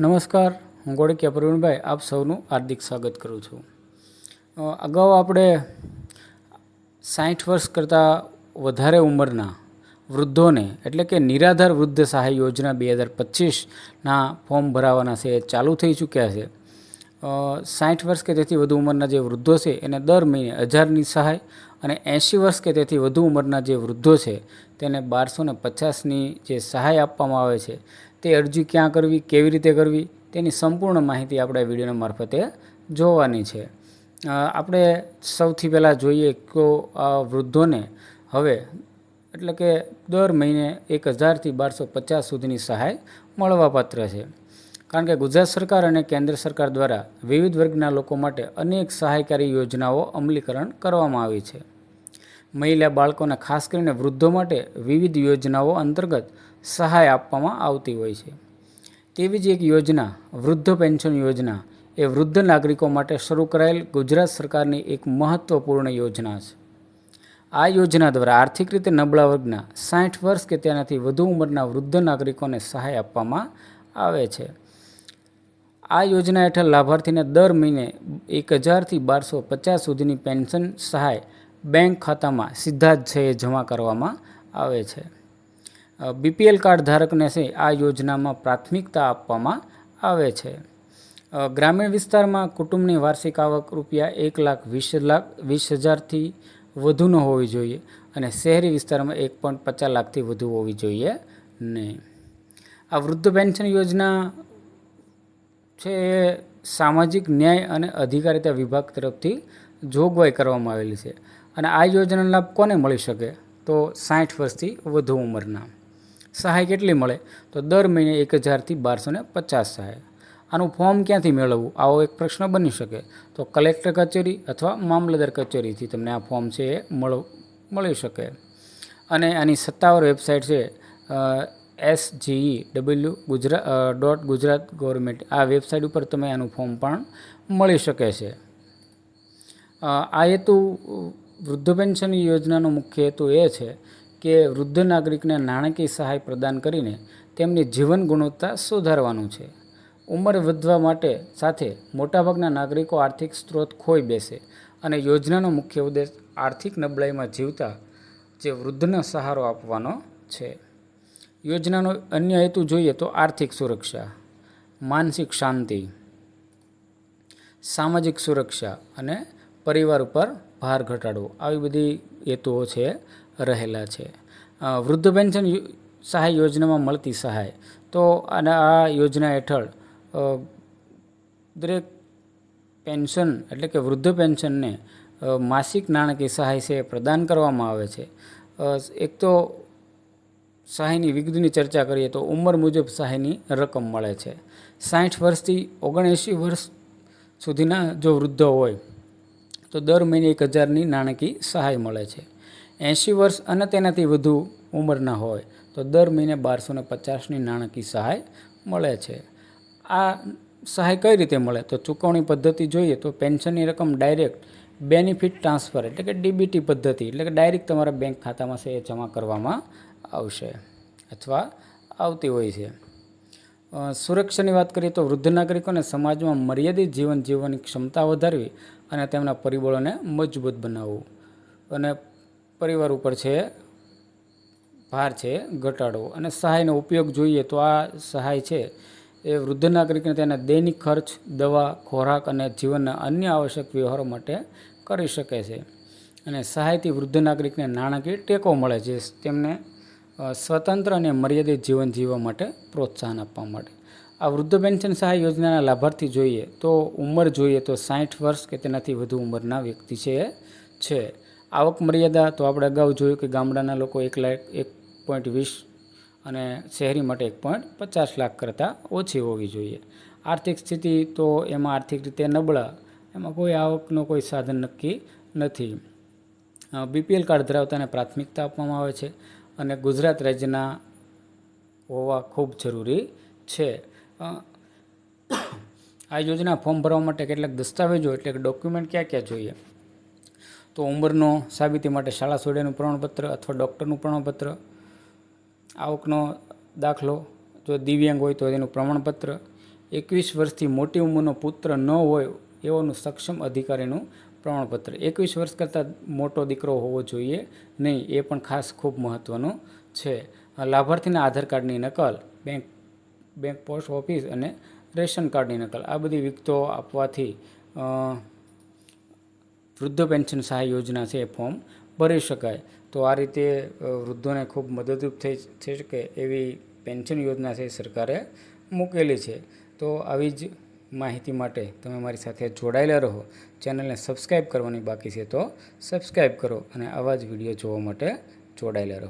નમસ્કાર, હું ગોળકિયા પ્રવીણભાઈ, આપ સૌનું હાર્દિક સ્વાગત કરું છું. અગાઉ આપણે સાઠ વર્ષ કરતાં વધારે ઉંમરના વૃદ્ધોને, એટલે કે નિરાધાર વૃદ્ધ સહાય યોજના બે હજાર પચીસના ફોર્મ ભરાવાના છે, એ ચાલુ થઈ ચૂક્યા છે. સાઠ વર્ષ કે તેથી વધુ ઉંમરના જે વૃદ્ધો છે, એને દર મહિને હજારની સહાય અને એંશી વર્ષ કે તેથી વધુ ઉંમરના જે વૃદ્ધો છે, તેને બારસો ને પચાસની જે સહાય આપવામાં આવે છે તે અરજી ક્યાં કરવી, કેવી રીતે કરવી, તેની સંપૂર્ણ માહિતી આપણે વિડીયોના મારફતે જોવાની છે. આપણે સૌથી પહેલાં જોઈએ આ વૃદ્ધોને હવે એટલે કે દર મહિને એક હજારથી બારસો પચાસ સુધીની સહાય મળવાપાત્ર છે. કારણ કે ગુજરાત સરકાર અને કેન્દ્ર સરકાર દ્વારા વિવિધ વર્ગના લોકો માટે અનેક સહાયકારી યોજનાઓ અમલીકરણ કરવામાં આવી છે. મહિલા બાળકોને ખાસ કરીને વૃદ્ધો માટે વિવિધ યોજનાઓ અંતર્ગત સહાય આપવામાં આવતી હોય છે. તેવી જ એક યોજના, વૃદ્ધ પેન્શન યોજના, એ વૃદ્ધ નાગરિકો માટે શરૂ કરાયેલ ગુજરાત સરકારની એક મહત્ત્વપૂર્ણ યોજના છે. આ યોજના દ્વારા આર્થિક રીતે નબળા વર્ગના સાઠ વર્ષ કે તેનાથી વધુ ઉંમરના વૃદ્ધ નાગરિકોને સહાય આપવામાં આવે છે. આ યોજના હેઠળ લાભાર્થીને દર મહિને એક હજારથી બારસો પચાસ સુધીની પેન્શન સહાય બેંક ખાતામાં સીધા જ છે એ જમા કરવામાં આવે છે. બીપીએલ કાર્ડ ધારકને છે આ યોજનામાં પ્રાથમિકતા આપવામાં આવે છે. ગ્રામીણ વિસ્તારમાં કુટુંબની વાર્ષિક આવક રૂપિયા એક લાખ વીસ લાખ વીસ હજારથી વધુ ન હોવી જોઈએ અને શહેરી વિસ્તારમાં એક પોઈન્ટ પચાસ લાખથી વધુ હોવી જોઈએ નહીં. આ વૃદ્ધ પેન્શન યોજના છે સામાજિક ન્યાય અને અધિકારિતા વિભાગ તરફથી જોગવાઈ કરવામાં આવેલી છે. અને આ યોજનાનો લાભ કોને મળી શકે? તો સાઠ વર્ષથી વધુ ઉંમરના. સહાય કેટલી મળે? તો દર મહિને એક હજારથી બારસો ને પચાસ સહાય. આનું ફોર્મ ક્યાંથી મેળવવું? આવો એક પ્રશ્ન બની શકે. તો કલેક્ટર કચેરી અથવા મામલતદાર કચેરીથી તમને આ ફોર્મ છે એ મળ, મળી શકે. અને આની સત્તાવાર વેબસાઇટ છે S G E W Gujarat dot Gujarat government. આ વેબસાઇટ ઉપર તમે આનું ફોર્મ પણ મળી શકે છે. આ હેતુ વૃદ્ધ પેન્શન યોજનાનો મુખ્ય હેતુ એ છે કે વૃદ્ધ નાગરિકને નાણાકીય સહાય પ્રદાન કરીને તેમની જીવન ગુણવત્તા સુધારવાનું છે. ઉંમર વધવા માટે સાથે મોટાભાગના નાગરિકો આર્થિક સ્ત્રોત ખોઈ બેસે અને યોજનાનો મુખ્ય ઉદ્દેશ આર્થિક નબળાઈમાં જીવતા જે વૃદ્ધને સહારો આપવાનો છે. યોજનાનો અન્ય હેતુ જોઈએ તો આર્થિક સુરક્ષા, માનસિક શાંતિ, સામાજિક સુરક્ષા અને પરિવાર ઉપર ભાર ઘટાડવો. આવી બધી હેતુઓ છે, રહેલા છે. વૃદ્ધ પેન્શન સહાય યોજનામાં મળતી સહાય. તો અને આ યોજના હેઠળ દરેક પેન્શન એટલે કે વૃદ્ધ પેન્શનને માસિક નાણાકીય સહાય છે પ્રદાન કરવામાં આવે છે. એક તો સહાયની વિગતની ચર્ચા કરીએ તો ઉંમર મુજબ સહાયની રકમ મળે છે. સાઠ વર્ષથી ઓગણએંશી વર્ષ સુધીના જો વૃદ્ધો હોય તો દર મહિને એક હજારની નાણાકીય સહાય મળે છે. એંશી વર્ષ અને તેનાથી વધુ ઉંમરના હોય તો દર મહિને બારસો ને પચાસની નાણાકીય સહાય મળે છે. આ સહાય કઈ રીતે મળે? તો ચૂકવણી પદ્ધતિ જોઈએ તો પેન્શનની રકમ ડાયરેક્ટ બેનિફિટ ટ્રાન્સફર એટલે કે ડીબીટી પદ્ધતિ એટલે કે ડાયરેક્ટ તમારા બેંક ખાતામાં છે એ જમા કરવામાં આવશે અથવા આવતી હોય છે. સુરક્ષાની વાત કરીએ તો વૃદ્ધ નાગરિકોને સમાજમાં મર્યાદિત જીવન જીવવાની ક્ષમતા વધારવી અને તેમના પરિબળોને મજબૂત બનાવવું. અને પરિવાર ઉપર છે, ભાર છે, ઘટાડવો. અને સહાયનો ઉપયોગ જોઈએ તો આ સહાય છે, એ વૃદ્ધ નાગરિકને તેના દૈનિક ખર્ચ, દવા, ખોરાક અને જીવનના અન્ય આવશ્યક વ્યવહારો માટે કરી શકે છે. અને સહાયથી વૃદ્ધ નાગરિકને નાણાકીય ટેકો મળે છે તેમને સ્વતંત્ર અને મર્યાદિત જીવન જીવવા માટે પ્રોત્સાહન આપવા માટે. આ વૃદ્ધ પેન્શન સહાય યોજનાના લાભાર્થી જોઈએ તો ઉંમર જોઈએ તો સાઠ વર્ષ કે તેનાથી વધુ ઉંમરના વ્યક્તિ છે છે. આવક મર્યાદા તો આપણે અગાઉ જોયું કે ગામડાના લોકો એક લાખ, એક પોઈન્ટ વીસ અને શહેરી માટે એક પોઈન્ટ પચાસ લાખ કરતાં ઓછી હોવી જોઈએ. આર્થિક સ્થિતિ તો એમાં આર્થિક રીતે નબળા, એમાં કોઈ આવકનો કોઈ સાધન નક્કી નથી. બીપીએલ કાર્ડ ધરાવતાને પ્રાથમિકતા આપવામાં આવે છે અને ગુજરાત રાજ્યના હોવા ખૂબ જરૂરી છે. આ યોજના ફોર્મ ભરવા માટે કેટલાક દસ્તાવેજો એટલે કે ડોક્યુમેન્ટ ક્યાં ક્યાં જોઈએ? તો ઉંમરનો, સાબિતી માટે શાળા સોડ્યાનું પ્રમાણપત્ર અથવા ડૉક્ટરનું પ્રમાણપત્ર, આવકનો દાખલો, જો દિવ્યાંગ હોય તો એનું પ્રમાણપત્ર, એકવીસ વર્ષથી મોટી ઉંમરનો પુત્ર ન હોય એવોનું સક્ષમ અધિકારીનું પ્રમાણપત્ર. એકવીસ વર્ષ કરતાં મોટો દીકરો હોવો જોઈએ નહીં, એ પણ ખાસ ખૂબ મહત્ત્વનું છે. લાભાર્થીના આધાર કાર્ડની નકલ, બેંક બેંક પોસ્ટ ઓફિસ અને રેશન કાર્ડની નકલ. આ બધી વિગતો આપવાથી વૃદ્ધ પેન્શન સહાય યોજના છે એ ફોર્મ ભરી શકાય. તો આ રીતે વૃદ્ધોને ખૂબ મદદરૂપ થઈ થઈ શકે એવી પેન્શન યોજના છે સરકારે મૂકેલી છે. તો આવી જ માહિતી માટે તમે મારી સાથે જોડાયેલા રહો. ચેનલને સબસ્ક્રાઈબ કરવાની બાકી છે તો સબસ્ક્રાઈબ કરો અને આવા જ વીડિયો જોવા માટે જોડાયેલા રહો.